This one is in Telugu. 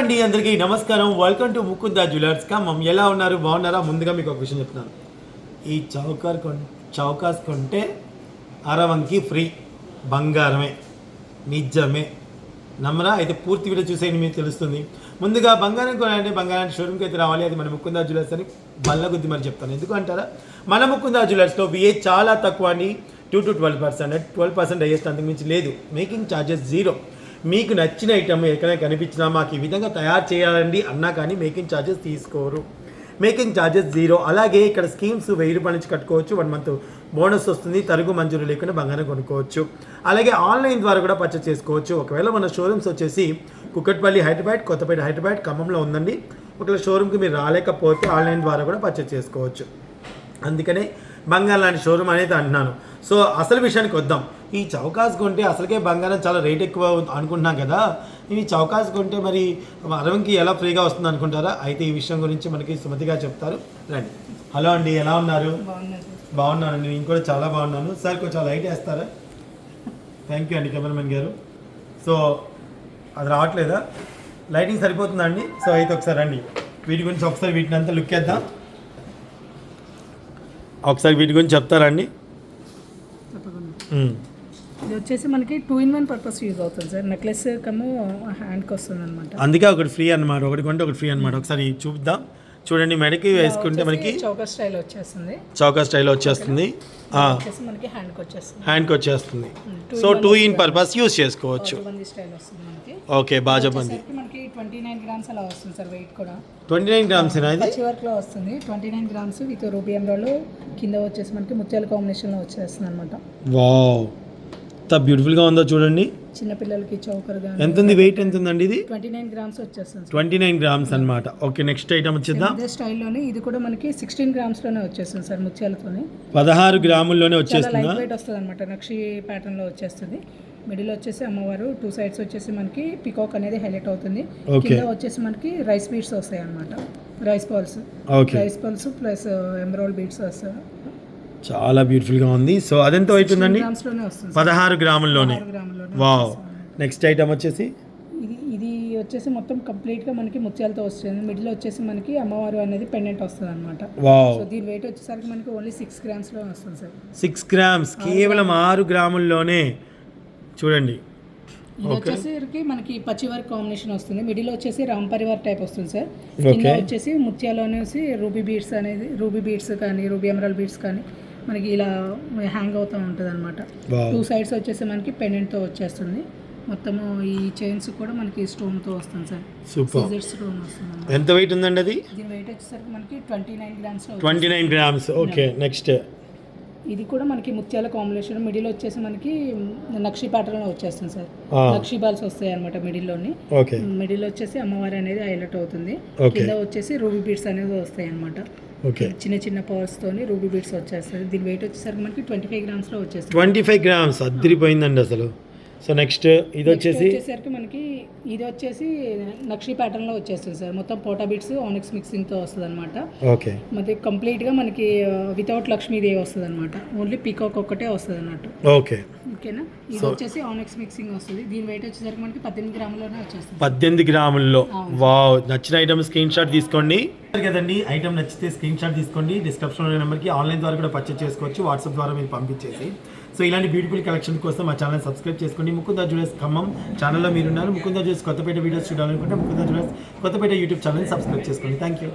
అండి అందరికీ నమస్కారం. Welcome to Mukunda jewellers Khammam ఎలా ఉన్నారు? బాగున్నారా? ముందుగా మీకు ఒక విషయం చెప్తున్నాను. ఈ చౌకార్ కొన్ చౌకాస్ కొంటే అరవంకి ఫ్రీ. బంగారమే. నిజమే. నమ్మరా? అయితే పూర్తి వీడియో చూసేయండి మీకు తెలుస్తుంది. ముందుగా బంగారం కొనాలంటే బంగారం షోరూమ్కి అయితే రావాలి. అది మన ముకుందా జ్యువెలర్స్ అని బల్ల గుద్ది మరి చెప్తాను. ఎందుకు అంటారా మన ముకుందా జ్యువెలర్స్లో విఏ చాలా తక్కువ అండి. Two to twelve percent twelve percent అయ్యేస్తే అంతకుమించి లేదు. మేకింగ్ ఛార్జెస్ జీరో మీకు నచ్చిన ఐటమ్ ఎక్కడైనా కనిపించినా మాకు ఈ విధంగా తయారు చేయాలండి అన్నా కానీ మేకింగ్ ఛార్జెస్ తీసుకోరు. మేకింగ్ ఛార్జెస్ జీరో అలాగే ఇక్కడ స్కీమ్స్ వెయ్యి రూపాయల నుంచి కట్టుకోవచ్చు వన్ మంత్ బోనస్ వస్తుంది తరుగు మంజూరు లేకుండా బంగారం కొనుక్కోవచ్చు. అలాగే ఆన్లైన్ ద్వారా కూడా పర్చేస్ చేసుకోవచ్చు. ఒకవేళ మన షోరూమ్స్ వచ్చేసి కుక్కట్పల్లి హైదరాబాద్ కొత్తపేట హైదరాబాద్ ఖమ్మంలో ఉందండి. ఒకవేళ షోరూమ్కి మీరు రాలేకపోతే ఆన్లైన్ ద్వారా కూడా పర్చేస్ చేసుకోవచ్చు. అందుకనే బంగారం లాంటి షోరూమ్ అనేది అంటున్నాను. సో అసలు విషయానికి వద్దాం. ఈ చౌకాస్ కొంటే అసలుకే బంగారం చాలా రేట్ ఎక్కువ అనుకుంటున్నాం కదా. ఈ చౌకాస్ కొంటే మరి అరవంకి ఎలా ఫ్రీగా వస్తుంది అనుకుంటారా? అయితే ఈ విషయం గురించి మనకి సుమతిగా చెప్తారు. రండి. హలో అండి ఎలా ఉన్నారు? బాగున్నానండి నేను కూడా చాలా బాగున్నాను. సార్ కొంచెం లైట్ వేస్తారా? థ్యాంక్ యూ అండి కెమెరామెన్ గారు. సో అది రావట్లేదా? లైటింగ్ సరిపోతుందా అండి? సో అయితే ఒకసారి రండి. వీటి గురించి ఒకసారి వీటిని అంతా లుక్ వేద్దాం. ఒకసారి వీటి గురించి చెప్తారండి తప్పకుండా. ఇది వచ్చేసి మనకి two in one purpose use అవుతుంది సార్. నెక్లెస్ కము హ్యాండ్కి వస్తుంది అనమాట అందుకే ఒకటి ఫ్రీ అన్నమాట. ఒకటి కొంటే ఒకటి ఫ్రీ అన్నమాట. ఒకసారి చూద్దాం. చూడండి మెడకి వేసుకుంటే మనకి చౌక స్టైల్ వచ్చేస్తుంది. చౌకా స్టైల్ వచ్చేస్తుంది. మనకి హ్యాండ్కి వచ్చేస్తుంది. హ్యాండ్కి వచ్చేస్తుంది. Two so two in purpose use చేసుకోవచ్చు. ఓకే వచ్చేసరికి మనకి ట్వంటీ నైన్ గ్రామ్స్ అలా వస్తుంది సార్ వెయిట్ కూడా. ట్వంటీ నైన్ గ్రామ్స్ పచ్చి వర్క్లో వస్తుంది. Twenty nine grams with ruby ఎంబ్రాయిడ్ కింద వచ్చేసి మనకి ముత్యాల కాంబినేషన్లో వచ్చేస్తుంది అనమాట వావ్. ఎంత బ్యూటిఫుల్గా ఉందో చూడండి. చిన్నపిల్లలకి చౌకర్ కానీ ఎంత ఉంది వెయిట్ ఎంత ఉందండి ఇది? ట్వంటీ నైన్ గ్రామ్స్ వచ్చేస్తుంది ట్వంటీ నైన్ గ్రామ్స్ అనమాట ఓకే నెక్స్ట్ ఐటమ్ వచ్చేద్దాం. ఇదే స్టైల్లోనే ఇది కూడా మనకి సిక్స్టీన్ గ్రామ్స్లోనే వచ్చేస్తుంది సార్ ముత్యాలతోని. పదహారు గ్రాముల్లోనే వచ్చేస్తుందా? లైట్ వెయిట్ వస్తుంది అనమాట నక్షి ప్యాటర్న్లో వచ్చేస్తుంది. మిడిల్ వచ్చేసి అమ్మవారు టూ సైడ్స్ వచ్చేసి మనకి పికాక్ అనేది హైలైట్ అవుతుంది. కింద వచ్చేసి మనకి రైస్ బీడ్స్ వస్తాయి అనమాట rice balls rice balls plus emerald beads వస్తాయి. చాలా బ్యూటిఫుల్గా ఉంది. సో అదెంత వస్తుంది పదహారు గ్రాముల్లోనే. వావ్. నెక్స్ట్ ఐటమ్ వచ్చేసి? ఇది ఇది వచ్చేసి మొత్తం కంప్లీట్గా మనకి ముత్యాలతో వస్తుంది. మిడిల్ వచ్చేసి మనకి అమ్మవారు అనేది పెండెంట్ వస్తుంది అనమాట సో దీని వెయిట్ వచ్చేసరికి మనకి ఓన్లీ సిక్స్ గ్రామ్స్లో వస్తుంది సార్ సిక్స్ గ్రామ్స్ కేవలం ఆరు గ్రాముల్లోనే. చూడండి. ఇది వచ్చేసరికి మనకి పచ్చి వర్క్ కాంబినేషన్ వస్తుంది మిడిల్ వచ్చేసి రామ్ పరివార్ టైప్ వస్తుంది సార్ కింద. వచ్చేసి ముత్యాలు అనేసి రూబీ బీడ్స్ అనేది రూబీ బీడ్స్ కానీ రూబీ ఎమరాల్ బీడ్స్ కానీ మనకి ఇలా హ్యాంగ్ అవుతూ ఉంటుంది అనమాట టూ సైడ్స్ వచ్చేసి మనకి పెండెంట్తో వచ్చేస్తుంది. మొత్తము ఈ చైన్స్ కూడా మనకి స్టోన్తో వస్తుంది సార్. సూపర్ స్టోన్ వస్తుంది ఎంత వెయిట్ ఉందండి అది? దీని వెయిట్ వచ్చేసరికి మనకి twenty nine grams twenty nine grams okay next ఇది కూడా మనకి ముత్యాల కాంబినేషన్ మిడిల్ వచ్చేసి మనకి నక్షి ప్యాటర్న్లో వచ్చేస్తుంది సార్. ఆ. నక్షి బాల్స్ వస్తాయి అనమాట మిడిల్లోని ఓకే మిడిల్ వచ్చేసి అమ్మవారి అనేది హైలైట్ అవుతుంది. కింద వచ్చేసి రూబీ బీడ్స్ అనేది వస్తాయి అనమాట ఓకే చిన్న చిన్న పవర్స్ తోని రూబీ బీడ్స్ వచ్చేస్తుంది దీని వెయిట్ వచ్చేసరికి మనకి ట్వంటీ ఫైవ్ గ్రామ్స్లో వచ్చేస్తుంది. ట్వంటీ ఫైవ్ గ్రామ్స్ అద్దరిపోయిందండి అసలు. సో నెక్స్ట్ ఇది వచ్చేసి వచ్చేసరికి మనకి ఇది వచ్చేసి నక్షి ప్యాటర్న్లో వచ్చేస్తుంది సార్. మొత్తం పోటా బీడ్స్ ఆనిక్స్ మిక్సింగ్తో వస్తుంది అనమాట ఓకే. మరి కంప్లీట్గా మనకి వితౌట్ లక్ష్మీదేవి వస్తుంది అనమాట ఓన్లీ పీకాక్ ఒక్కటే వస్తుంది అన్నట్టు ఓకే. ఓకేనా? ఇది వచ్చేసి ఆనిక్స్ మిక్సింగ్ వస్తుంది. దీని వెయిట్ వచ్చేసరికి మనకి పద్దెనిమిది గ్రాములోనే వచ్చేస్తుంది. పద్దెనిమిది గ్రాముల్లో. వావ్. నచ్చిన ఐటమ్ స్క్రీన్ షాట్ తీసుకోండి. కదండి ఐటమ్ నచ్చితే స్క్రీన్ షాట్ తీసుకోండి. డిస్క్రిప్షన్ నెంబర్కి ఆన్లైన్ ద్వారా కూడా పర్చేస్ చేసుకోవచ్చు. వాట్సాప్ ద్వారా మీరు పంపించేసి. సో ఇలాంటి బ్యూటిఫుల్ కలెక్షన్ కోసం మా ఛానల్ సబ్స్క్రైబ్ చేసుకోండి. ముకుందా జ్యువెలర్స్ ఖమ్మం ఛానల్లో మీరు ఉన్నారు ముకుందా జ్యువెలర్స్ కొత్తపేట వీడియోస్ చూడాలనుకుంటే Mukunda jewellers Kothapeta YouTube channel subscribe చేసుకోండి. Thank you